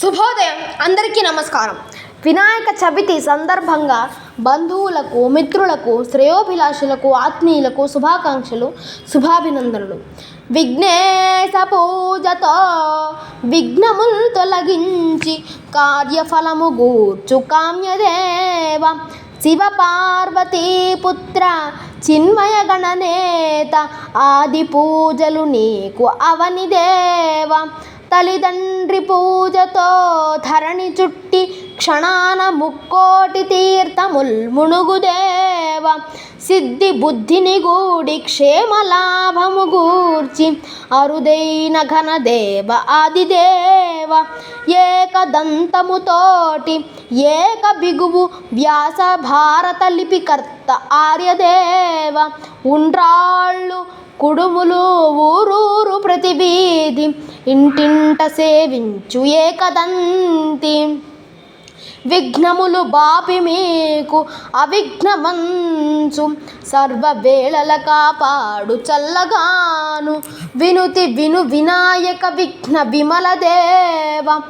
శుభోదయం. అందరికీ నమస్కారం. వినాయక చవితి సందర్భంగా బంధువులకు మిత్రులకు శ్రేయోభిలాషులకు ఆత్మీయులకు శుభాకాంక్షలు శుభాభినందనలు. విఘ్నేశ పూజతో విఘ్నములు తొలగించి కార్యఫలము గూర్చు కామ్యదేవ శివ పార్వతీ పుత్ర చిన్మయ చేత ఆది పూజలు నీకు అవని దేవ. తల్లిదండ్రి పూజతో ధరణి చుట్టి క్షణాన ముక్కోటి తీర్థముల్ మునుగుదేవ సిద్ధి బుద్ధిని గూడి క్షేమ లాభము గూర్చి అరుదైన ఘనదేవ ఆదిదేవ. ఏకదంతముతోటి ఏక బిగువు వ్యాస భారత లిపికర్త ఆర్యదేవ. ఉండ్రాళ్ళు కుడుములు ఊరూరు ప్రతి వీధి ఇంటింట సేవించు ఏకదంతి విఘ్నములు బాపి మీకు అవిఘ్నమంచు సర్వవేళల కాపాడు చల్లగాను. వినుతి విను వినాయక విఘ్న విమల దేవ.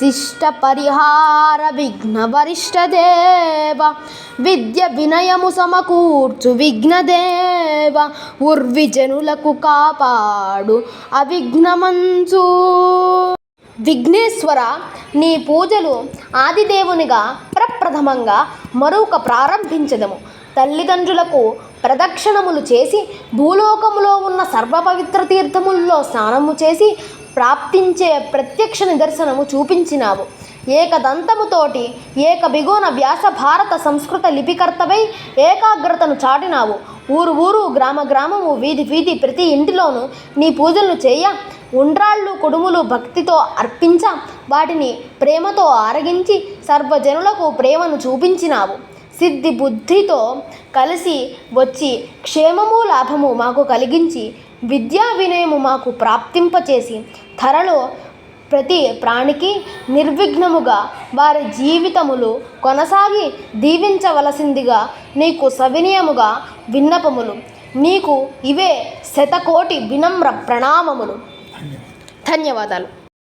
శిష్ట పరిహార విఘ్న వరిష్ట దేవ. విద్య వినయము సమకూర్చు విఘ్నదేవ ఉర్విజనులకు కాపాడు అవిఘ్నమంచు. విఘ్నేశ్వర నీ పూజలు ఆదిదేవునిగా ప్రప్రథమంగా మరొక ప్రారంభించదము. తల్లిదండ్రులకు ప్రదక్షిణములు చేసి భూలోకములో ఉన్న సర్వపవిత్ర తీర్థముల్లో స్నానము చేసి ప్రాప్తించే ప్రత్యక్ష నిదర్శనము చూపించినావు. ఏకదంతముతోటి ఏక బిగోన వ్యాస భారత సంస్కృత లిపికర్తవై ఏకాగ్రతను చాటినావు. ఊరు ఊరు గ్రామ గ్రామము వీధి వీధి ప్రతి ఇంటిలోనూ నీ పూజలను చేయ. ఉండ్రాళ్ళు కుడుములు భక్తితో అర్పించ. వాటిని ప్రేమతో ఆరగించి సర్వజనులకు ప్రేమను చూపించినావు. సిద్ధి బుద్ధితో కలిసి వచ్చి క్షేమము లాభము మాకు కలిగించి విద్యా వినయము మాకు ప్రాప్తింపచేసి ధరలో ప్రతి ప్రాణికి నిర్విఘ్నముగా వారి జీవితములు కొనసాగి దీవించవలసిందిగా నీకు సవినయముగా విన్నపములు. నీకు ఇవే శతకోటి వినమ్ర ప్రణామములు. ధన్యవాదాలు.